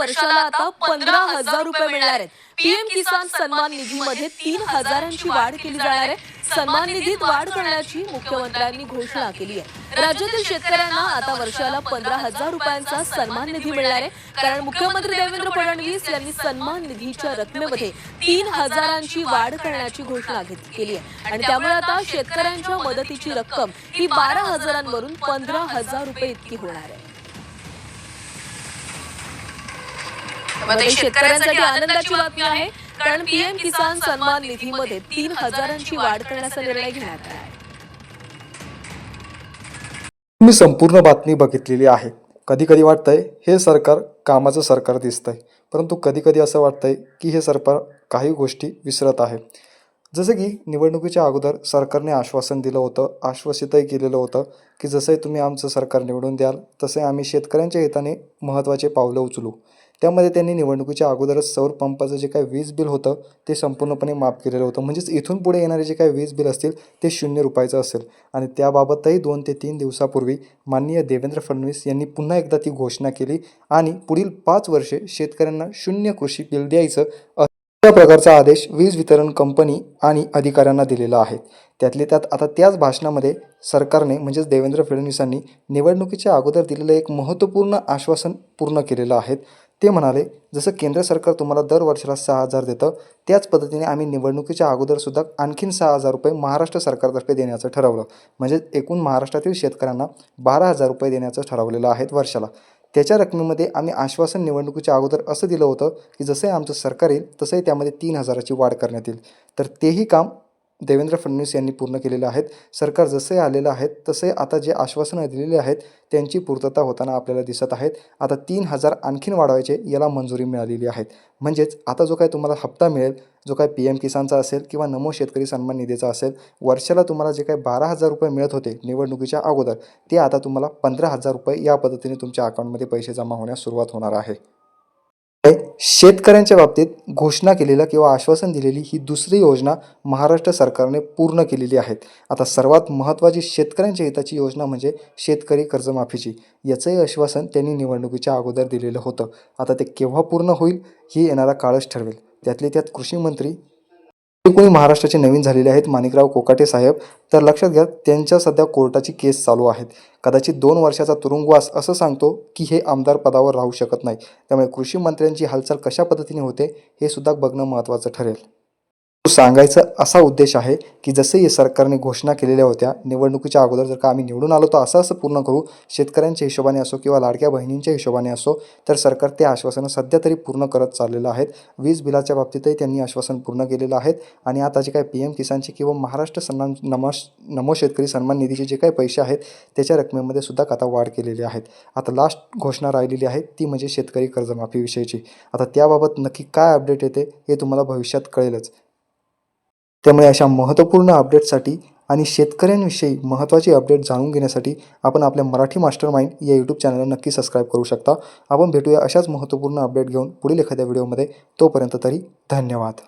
वर्षाला आता पंधरा हजार रुपये मिळणार आहेत. पीएम किसान सन्मान निधीमध्ये तीन हजारांची वाढ केली जाणार आहे. सन्मान निधीत वाढ करण्याची मुख्यमंत्र्यांनी घोषणा केली आहे. राज्यातील शेतकऱ्यांना आता वर्षाला पंधरा हजार रुपयांचा सन्मान निधी मिळणार आहे. कारण मुख्यमंत्री देवेंद्र फडणवीस यांनी सन्मान निधीच्या रकमेमध्ये तीन हजारांची वाढ करण्याची घोषणा केली आहे. आणि त्यामुळे आता शेतकऱ्यांच्या मदतीची रक्कम ही बारा हजारांवरून पंधरा हजार रुपये इतकी होणार आहे. त्यामध्ये शेतकऱ्यांसाठी आनंदाची बातमी आहे. कारण पीएम किसान सन्मान निधीमध्ये तीन हजारांची वाढ करण्याचा निर्णय घेण्यात आला आहे. मी संपूर्ण बातमी बघितलेली आहे. कधी कधी वाटतंय हे सरकार कामाचं सरकार दिसतंय. परंतु कधी कधी असं वाटतंय की हे सरकार काही गोष्टी विसरत आहे. जसं की निवडणुकीच्या अगोदर सरकारने आश्वासन दिलं होतं आश्वासितही केलेलं होतं की जसंही तुम्ही आमचं सरकार निवडून द्याल तसे आम्ही शेतकऱ्यांच्या हिताने महत्त्वाचे पावलं उचलू. त्यामध्ये त्यांनी निवडणुकीच्या अगोदरच सौर पंपाचं जे काही वीज बिल होतं ते संपूर्णपणे माफ केलेलं होतं. म्हणजेच इथून पुढे येणारे जे काही वीज बिल असतील ते शून्य रुपयाचं असेल. आणि त्याबाबतही दोन ते तीन दिवसापूर्वी माननीय देवेंद्र फडणवीस यांनी पुन्हा एकदा ती घोषणा केली आणि पुढील पाच वर्षे शेतकऱ्यांना शून्य कृषी बिल द्यायचं अशा प्रकारचा आदेश वीज वितरण कंपनी आणि अधिकाऱ्यांना दिलेला आहे. त्यातले त्यात आता त्याच भाषणामध्ये सरकारने म्हणजेच देवेंद्र फडणवीसांनी निवडणुकीच्या अगोदर दिलेलं एक महत्त्वपूर्ण आश्वासन पूर्ण केलेलं आहे. ते म्हणाले जसं केंद्र सरकार तुम्हाला दर वर्षाला सहा हजार देतं त्याच पद्धतीने आम्ही निवडणुकीच्या अगोदरसुद्धा आणखीन सहा हजार रुपये महाराष्ट्र सरकारतर्फे देण्याचं ठरवलं. म्हणजे एकूण महाराष्ट्रातील शेतकऱ्यांना बारा हजार रुपये देण्याचं ठरवलेलं आहे वर्षाला. त्याच्या रकमेमध्ये आम्ही आश्वासन निवडणुकीच्या अगोदर असं दिलं होतं की जसंही आमचं सरकार येईल तसंही त्यामध्ये तीन हजाराची वाढ करण्यात येईल. तर तेही काम देवेंद्र फडणवीस यांनी पूर्ण केलेलं आहेत. सरकार जसे आलेलं आहे तसे आता जे आश्वासनं दिलेली आहेत त्यांची पूर्तता होताना आपल्याला दिसत आहेत. आता तीन हजार आणखीन वाढवायचे याला मंजुरी मिळालेली आहेत म्हणजेच आता जो काही तुम्हाला हप्ता मिळेल जो काही पी एम किसानचा असेल किंवा नमो शेतकरी सन्मान निधीचा असेल वर्षाला तुम्हाला जे काही बारा हजार रुपये मिळत होते निवडणुकीच्या अगोदर ते आता तुम्हाला पंधरा हजार रुपये या पद्धतीने तुमच्या अकाउंटमध्ये पैसे जमा होण्यास सुरुवात होणार आहे. शेतकऱ्यांच्या बाबतीत घोषणा केलेलं किंवा आश्वासन दिलेली ही दुसरी योजना महाराष्ट्र सरकारने पूर्ण केलेली आहे. आता सर्वात महत्त्वाची शेतकऱ्यांच्या हिताची योजना म्हणजे शेतकरी कर्जमाफीची. याचंही आश्वासन त्यांनी निवडणुकीच्या अगोदर दिलेलं होतं. आता ते केव्हा पूर्ण होईल ही येणारा काळच ठरवेल. त्यातले त्यात कृषी मंत्री कोणी महाराष्ट्राचे नवीन झालेले आहेत माणिकराव कोकाटे साहेब. तर लक्षात घ्या त्यांच्या सध्या कोर्टाची केस चालू आहेत. कदाचित दोन वर्षाचा तुरुंगवास असं सांगतो की हे आमदार पदावर राहू शकत नाही. त्यामुळे कृषी मंत्र्यांची हालचाल कशा पद्धतीने होते हे सुद्धा बघणं महत्त्वाचं ठरेल. सांगायचा असा उद्देश आहे की जसे या सरकारने घोषणा केलेल्या होत्या निवडणुकीच्या अगोदर जर का आम्ही निवडून आलो तर असं असं पूर्ण करू शेतकऱ्यांच्या हिशोबाने असो किंवा लाडक्या बहिणींच्या हिशोबाने असो तर सरकार ते आश्वासनं सध्या तरी पूर्ण करत चाललेलं आहेत. वीज बिलाच्या बाबतीतही त्यांनी आश्वासन पूर्ण केलेलं आहेत आणि आता जे काय पी एम किसानचे किंवा महाराष्ट्र सन्मान नमश नमो शेतकरी सन्मान निधीचे जे काही पैसे आहेत त्याच्या रकमेमध्ये सुद्धा आता वाढ केलेली आहेत आता लास्ट घोषणा राहिलेली आहे ती म्हणजे शेतकरी कर्जमाफीविषयीची. आता त्याबाबत नक्की काय अपडेट येते हे तुम्हाला भविष्यात कळेलच. त्यामुळे अशा महत्त्वपूर्ण अपडेटसाठी आणि शेतकऱ्यांविषयी महत्त्वाचे अपडेट जाणून घेण्यासाठी आपण आपल्या मराठी मास्टर माइंड या यूट्यूब चॅनलला नक्की सबस्क्राईब करू शकता. आपण भेटूया अशाच महत्त्वपूर्ण अपडेट घेऊन पुढील एखाद्या व्हिडिओमध्ये तोपर्यंत तरी धन्यवाद.